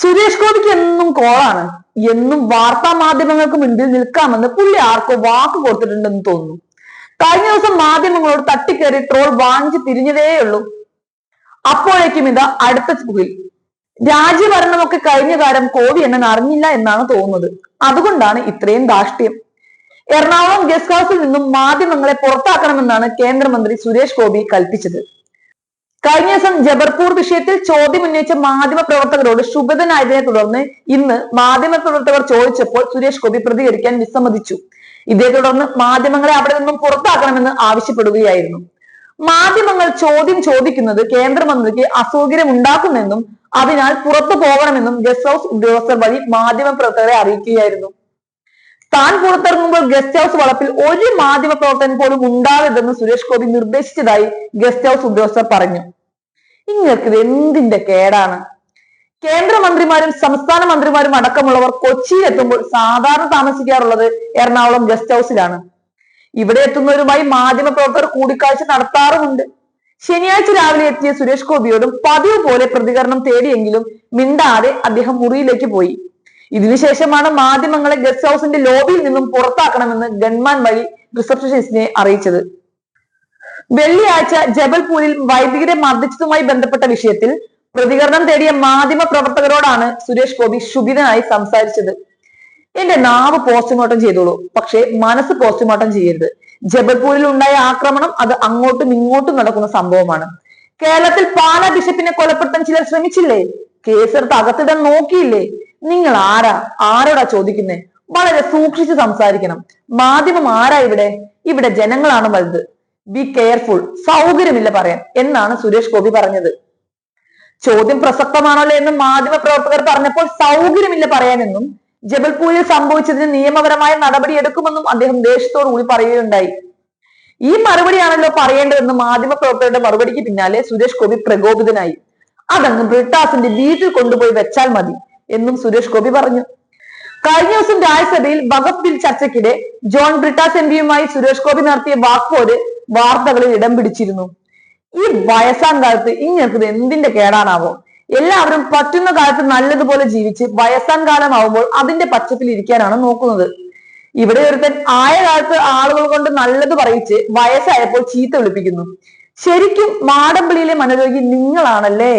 സുരേഷ് ഗോപിക്ക് എന്നും കോളാണ്. എന്നും വാർത്താ മാധ്യമങ്ങൾക്ക് മുൻപിൽ നിൽക്കാമെന്ന് പുള്ളി ആർക്കോ വാക്ക് കൊടുത്തിട്ടുണ്ടെന്ന് തോന്നുന്നു. കഴിഞ്ഞ ദിവസം മാധ്യമങ്ങളോട് തട്ടിക്കയറി ട്രോൾ വാങ്ങിച്ച് തിരിഞ്ഞതേയുള്ളൂ. അപ്പോഴേക്കും ഇതാ അടുത്ത സ്കൂളിൽ രാജ്യഭരണമൊക്കെ കഴിഞ്ഞ കാലം കോവി എണ്ണൻ അറിഞ്ഞില്ല എന്നാണ് തോന്നുന്നത്. അതുകൊണ്ടാണ് ഇത്രയും ധാഷ്ട്യം എറണാകുളം ഗസ്റ്റ് ഹൗസിൽ നിന്നും മാധ്യമങ്ങളെ പുറത്താക്കണമെന്നാണ് കേന്ദ്രമന്ത്രി സുരേഷ് ഗോപി കൽപ്പിച്ചത്. കഴിഞ്ഞ ദിവസം ജബർപൂർ വിഷയത്തിൽ ചോദ്യം ഉന്നയിച്ച മാധ്യമ പ്രവർത്തകരോട് ശുഭിതനായതിനെ തുടർന്ന് ഇന്ന് മാധ്യമ പ്രവർത്തകർ ചോദിച്ചപ്പോൾ സുരേഷ് ഗോപി പ്രതികരിക്കാൻ വിസമ്മതിച്ചു. ഇതേ തുടർന്ന് മാധ്യമങ്ങളെ അവിടെ നിന്നും പുറത്താക്കണമെന്ന് ആവശ്യപ്പെടുകയായിരുന്നു. മാധ്യമങ്ങൾ ചോദ്യം ചോദിക്കുന്നത് കേന്ദ്രമന്ത്രിക്ക് അസൗകര്യം ഉണ്ടാക്കുമെന്നും അതിനാൽ പുറത്തു പോകണമെന്നും ഗസ്റ്റ് ഹൗസ് ഉദ്യോഗസ്ഥർ വഴി മാധ്യമ പ്രവർത്തകരെ അറിയിക്കുകയായിരുന്നു. താൻ പുറത്തിറങ്ങുമ്പോൾ ഗസ്റ്റ് ഹൗസ് വളപ്പിൽ ഒരു മാധ്യമ പ്രവർത്തകൻ പോലും ഉണ്ടാവരുതെന്ന് സുരേഷ് ഗോപി നിർദ്ദേശിച്ചതായി ഗസ്റ്റ് ഹൗസ് ഉദ്യോഗസ്ഥർ പറഞ്ഞു. ഇങ്ങൾക്കിത് എന്തിന്റെ കേടാണ്? കേന്ദ്രമന്ത്രിമാരും സംസ്ഥാന മന്ത്രിമാരും അടക്കമുള്ളവർ കൊച്ചിയിൽ എത്തുമ്പോൾ സാധാരണ താമസിക്കാറുള്ളത് എറണാകുളം ഗസ്റ്റ് ഹൗസിലാണ്. ഇവിടെ എത്തുന്നവരുമായി മാധ്യമ പ്രവർത്തകർ കൂടിക്കാഴ്ച നടത്താറുമുണ്ട്. ശനിയാഴ്ച രാവിലെ എത്തിയ സുരേഷ് ഗോപിയോടും പതിവ് പോലെ പ്രതികരണം തേടിയെങ്കിലും മിണ്ടാതെ അദ്ദേഹം മുറിയിലേക്ക് പോയി. ഇതിനുശേഷമാണ് മാധ്യമങ്ങളെ ഗസ്റ്റ് ഹൗസിന്റെ ലോബിയിൽ നിന്നും പുറത്താക്കണമെന്ന് ഗൺമാൻ വഴി റിസപ്ഷനിസ്റ്റിനെ അറിയിച്ചത്. വെള്ളിയാഴ്ച ജബൽപൂരിൽ വൈദികരെ മർദ്ദിച്ചതുമായി ബന്ധപ്പെട്ട വിഷയത്തിൽ പ്രതികരണം തേടിയ മാധ്യമ പ്രവർത്തകരോടാണ് സുരേഷ് ഗോപി ശുഭിതനായി സംസാരിച്ചത്. എന്റെ നാവ് പോസ്റ്റ്മോർട്ടം ചെയ്തോളൂ. പക്ഷേ മനസ്സ് പോസ്റ്റ്മോർട്ടം ചെയ്യരുത്. ജബൽപൂരിൽ ഉണ്ടായ ആക്രമണം അത് അങ്ങോട്ടും ഇങ്ങോട്ടും നടക്കുന്ന സംഭവമാണ്. കേരളത്തിൽ പാല ബിഷപ്പിനെ കൊലപ്പെടുത്താൻ ചിലർ ശ്രമിച്ചില്ലേ? കേസെടുത്ത് അകത്തിടാൻ നോക്കിയില്ലേ? നിങ്ങൾ ആരാ? ആരോടാ ചോദിക്കുന്നേ? വളരെ സൂക്ഷിച്ച് സംസാരിക്കണം. മാധ്യമം ആരാ ഇവിടെ? ഇവിടെ ജനങ്ങളാണ് വലുത്. ബി കെയർഫുൾ സൗകര്യമില്ല പറയാൻ. എന്നാണ് സുരേഷ് ഗോപി പറഞ്ഞത്. ചോദ്യം പ്രസക്തമാണല്ലോ എന്ന് മാധ്യമ പ്രവർത്തകർ പറഞ്ഞപ്പോൾ സൗകര്യമില്ല പറയാനെന്നും ജബൽപൂരിൽ സംഭവിച്ചതിന് നിയമപരമായ നടപടി എടുക്കുമെന്നും അദ്ദേഹം ദേഷ്യത്തോടു കൂടി പറയുകയുണ്ടായി. ഈ മറുപടിയാണല്ലോ പറയേണ്ടതെന്ന് മാധ്യമ പ്രവർത്തകരുടെ മറുപടിക്ക് പിന്നാലെ സുരേഷ് ഗോപി പ്രകോപിതനായി. അതങ്ങ് ബ്രിട്ടാസിന്റെ വീട്ടിൽ കൊണ്ടുപോയി വെച്ചാൽ മതി എന്നും സുരേഷ് ഗോപി പറഞ്ഞു. കഴിഞ്ഞ ദിവസം രാജ്യസഭയിൽ വഖഫ് ബിൽ ചർച്ചയ്ക്കിടെ ജോൺ ബ്രിട്ടാസ് എം പിയുമായി സുരേഷ് ഗോപി നടത്തിയ വാക്പോര് വാർത്തകളിൽ ഇടം പിടിച്ചിരുന്നു. ഈ വയസ്സാം കാലത്ത് ഇങ്ങനത്തത് എന്തിന്റെ കേടാണാവോ? എല്ലാവരും പറ്റുന്ന കാലത്ത് നല്ലതുപോലെ ജീവിച്ച് വയസ്സാം കാലമാവുമ്പോൾ അതിന്റെ പച്ചപ്പിൽ ഇരിക്കാനാണ് നോക്കുന്നത്. ഇവിടെ ഒരുത്തൻ ആയ കാലത്ത് ആളുകൾ കൊണ്ട് നല്ലത് പറയിച്ച് വയസ്സായപ്പോൾ ചീത്ത വിളിപ്പിക്കുന്നു. ശരിക്കും മാടമ്പിളിയിലെ മനോരോഗി നിങ്ങളാണല്ലേ?